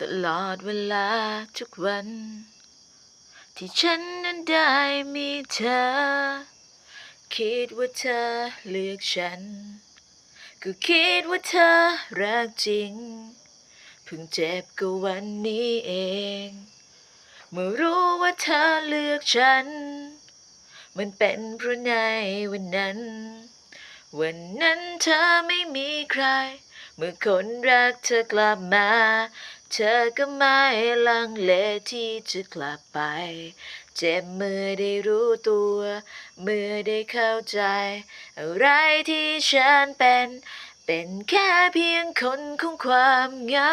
ตลอดเวลาทุกวัน ที่ฉันนั้นได้มีเธอ คิดว่าเธอเลือกฉัน ก็คิดว่าเธอรักจริง เพิ่งเจ็บก็วันนี้เอง เมื่อรู้ว่าเธอเลือกฉัน มันเป็นเพราะในวันนั้น วันนั้นเธอไม่มีใคร เมื่อคนรักเธอกลับมา เธอก็ไม่ลังเลที่จะกลับไป เจ็บเมื่อได้รู้ตัว เมื่อได้เข้าใจ อะไรที่ฉันเป็น เป็นแค่เพียงคนของความเหงา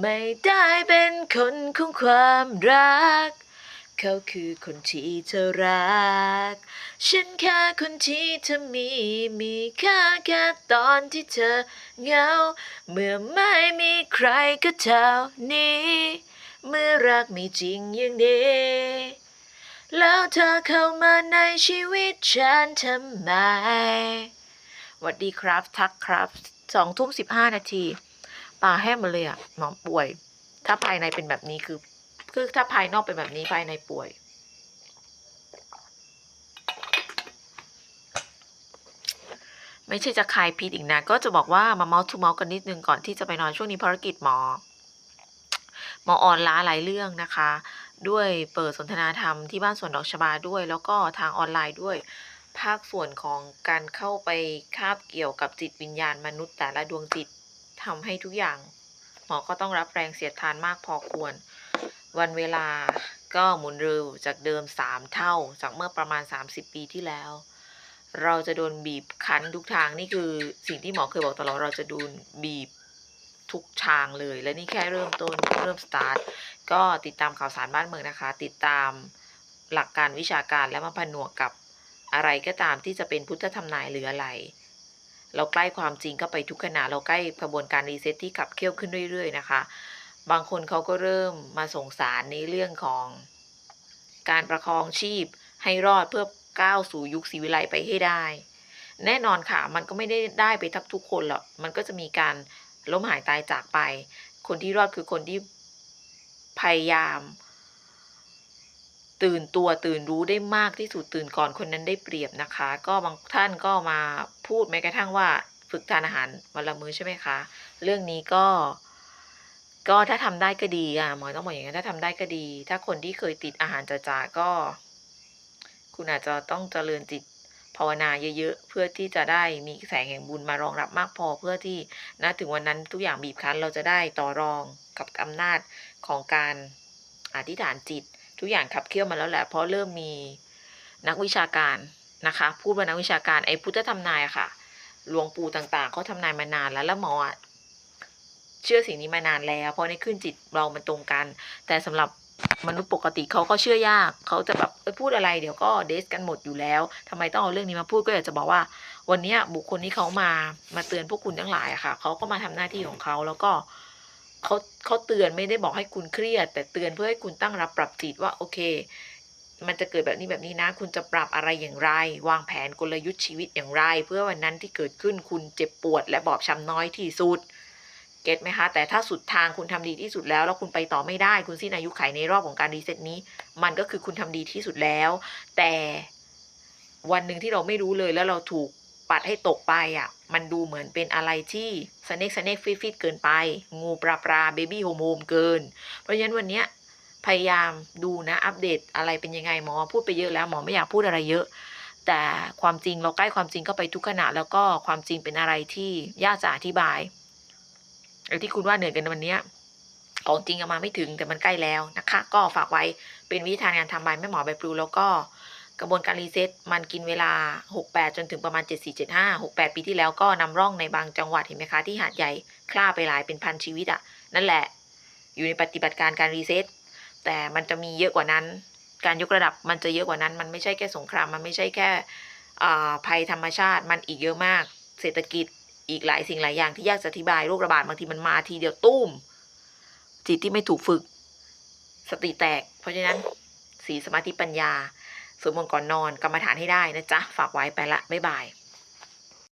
ไม่ได้เป็นคนของความรัก เขาคือคนที่เธอรัก ฉันแค่คนที่เธอมี มีค่าแค่ตอนที่เธอเหงา เมื่อไม่มีใครก็เท่านี้ เมื่อรักไม่จริงอย่างนี้ แล้วเธอเข้ามาในชีวิตฉันทำไมสวัสดีครับ ทักครับสองทุ่มสิบห้านาทีปลาแห้งมาเลยอะหมอป่วย ถ้าภายในเป็นแบบนี้คือ คือถ้าภายนอกเป็นแบบนี้ภายในป่วย ไม่ใช่จะคลายพิษอีกนะ ก็จะบอกว่ามาเมาส์ทูเมาส์กันนิดนึงก่อนที่จะไปนอนช่วงนี้ภารกิจหมอ หมอออนล้าหลายเรื่องนะคะ ด้วยเปิดสนทนาธรรมที่บ้านสวนดอกชบาด้วย แล้วก็ทางออนไลน์ด้วยภาคส่วนของการเข้าไปคาบเกี่ยวกับจิตวิญญาณมนุษย์แต่ละดวงจิตทำให้ทุกอย่าง หมอก็ต้องรับแรงเสียดทานมากพอควร วันเวลาก็หมุนเร็วจากเดิม 3 เท่า จากเมื่อประมาณ 30 ปีที่แล้ว เราจะโดนบีบคั้นทุกทางนี่คือสิ่งที่หมอเคยบอกตลอดเราจะโดนบีบทุกทางเลย และนี่แค่เริ่มต้นเริ่มสตาร์ทก็ติดตามข่าวสารบ้านเมืองนะคะ ติดตามหลักการวิชาการและมาผนวกกับอะไรก็ตามที่จะเป็นพุทธธรรมนายหรืออะไร เราใกล้ความจริงก็ไปทุกขณะเราใกล้กระบวนการรีเซ็ตที่ขับเคี่ยวขึ้นเรื่อย ๆ นะคะ บางคนเขาก็เริ่มมาส่งสารในเรื่องของการประคองชีพให้รอดเพื่อก้าวสู่ยุคศรีวิไลไปให้ได้ แน่นอนค่ะ มันก็ไม่ได้ได้ไปทักทุกคนหรอกมันก็จะมีการล้มหายตายจากไป คนที่รอดคือคนที่พยายาม ตื่นตัวตื่นรู้ได้มากที่สุดตื่นก่อนคนนั้นได้เปรียบนะคะ ก็บางท่านก็มาพูดแม้กระทั่งว่า ฝึกทานอาหารวันละมื้อใช่ไหมคะ เรื่องนี้ก็ ก็ถ้าทำได้ก็ดีอะหมอต้องบอกอย่างนี้ถ้าทำได้ก็ดี ถ้าคนที่เคยติดอาหารจ๋าๆก็ คุณอาจจะต้องเจริญจิตภาวนาเยอะๆ เพื่อที่จะได้มีแสงแห่งบุญมารองรับมากพอเพื่อที่นะถึงวันนั้นทุกอย่างบีบคั้นเราจะได้ต่อรองกับอำนาจของการอธิษฐานจิต ทุกอย่างขับเคี่ยวมาแล้วแหละ เพราะเริ่มมีนักวิชาการนะคะ พูดว่านักวิชาการไอ้พุทธทำนายอะค่ะหลวงปู่ต่างๆเขาทำนายมานานแล้วแล้วหมออะ เชื่อสิ่งนี้มานานแล้ว เพราะในขึ้นจิตเรามันตรงกัน แต่สำหรับมนุษย์ปกติเขาก็เชื่อยาก เขาจะแบบพูดอะไรเดี๋ยวก็เดสกันหมดอยู่แล้วทำไมต้องเอาเรื่องนี้มาพูดก็อยากจะบอกว่า วันนี้บุคคลที่เขามามาเตือนพวกคุณทั้งหลายอะค่ะเขาก็มาทำหน้าที่ของเขาแล้วก็เขาเขาเตือนไม่ได้บอกให้คุณเครียด แต่เตือนเพื่อให้คุณตั้งรับปรับจิตว่าโอเค มันจะเกิดแบบนี้แบบนี้นะ คุณจะปรับอะไรอย่างไร วางแผนกลยุทธ์ชีวิตอย่างไร เพื่อวันนั้นที่เกิดขึ้นคุณเจ็บปวด และบอบช้ำน้อยที่สุด เก็ตไหมคะ แต่ถ้าสุดทางคุณทำดีที่สุดแล้ว แล้วคุณไปต่อไม่ได้ คุณสิ้นอายุไขในรอบของการรีเซ็ตนี้ มันก็คือคุณทำดีที่สุดแล้ว แต่วันหนึ่งที่เราไม่รู้เลยแล้วเราถูกปัดให้ตกไปอะ มันดูเหมือนเป็นอะไรที่สเน็กสเน็กฟิตฟิตเกินไป งูปลาปลาเบบี้โฮมโฮมเกิน เพราะฉะนั้นวันเนี้ยพยายามดูนะอัปเดตอะไรเป็นยังไงหมอพูดไปเยอะแล้วหมอไม่อยากพูดอะไรเยอะ แต่ความจริงเราใกล้ความจริงก็ไปทุกขณะแล้วก็ความจริงเป็นอะไรที่ยากจะอธิบาย ไอ้ที่คุณว่าเหนื่อยกันวันนี้ของจริงเอามาไม่ถึงแต่มันใกล้แล้วนะคะ ก็ฝากไว้เป็นวิธีการงานทำใบแม่หมอใบปลูแล้วก็กระบวนการรีเซ็ตมันกินเวลา 68 จนถึงประมาณ 7475 68 ปีที่แล้วก็นำร่องในบางจังหวัดเห็นไหมคะ ที่หาดใหญ่คล่าไปหลายเป็นพันชีวิตอะ่ะ นั่นแหละ อยู่ในปฏิบัติการการรีเซ็ตแต่มันจะมีเยอะกว่านั้น การยกระดับมันจะเยอะกว่านั้น มันไม่ใช่แค่สงคราม มันไม่ใช่แค่ภัยธรรมชาติ มันอีกเยอะมาก เศรษฐกิจ อีกหลายสิ่งหลายอย่างที่ยากจะอธิบายโรคระบาดบางทีมันมาทีเดียวตุ้ม จิตที่ไม่ถูกฝึก สติแตก เพราะฉะนั้นสีสมาธิปัญญาสวดมนต์ก่อนนอนกรรมฐานให้ได้นะจ๊ะ ฝากไว้ไปละ บ๊ายบาย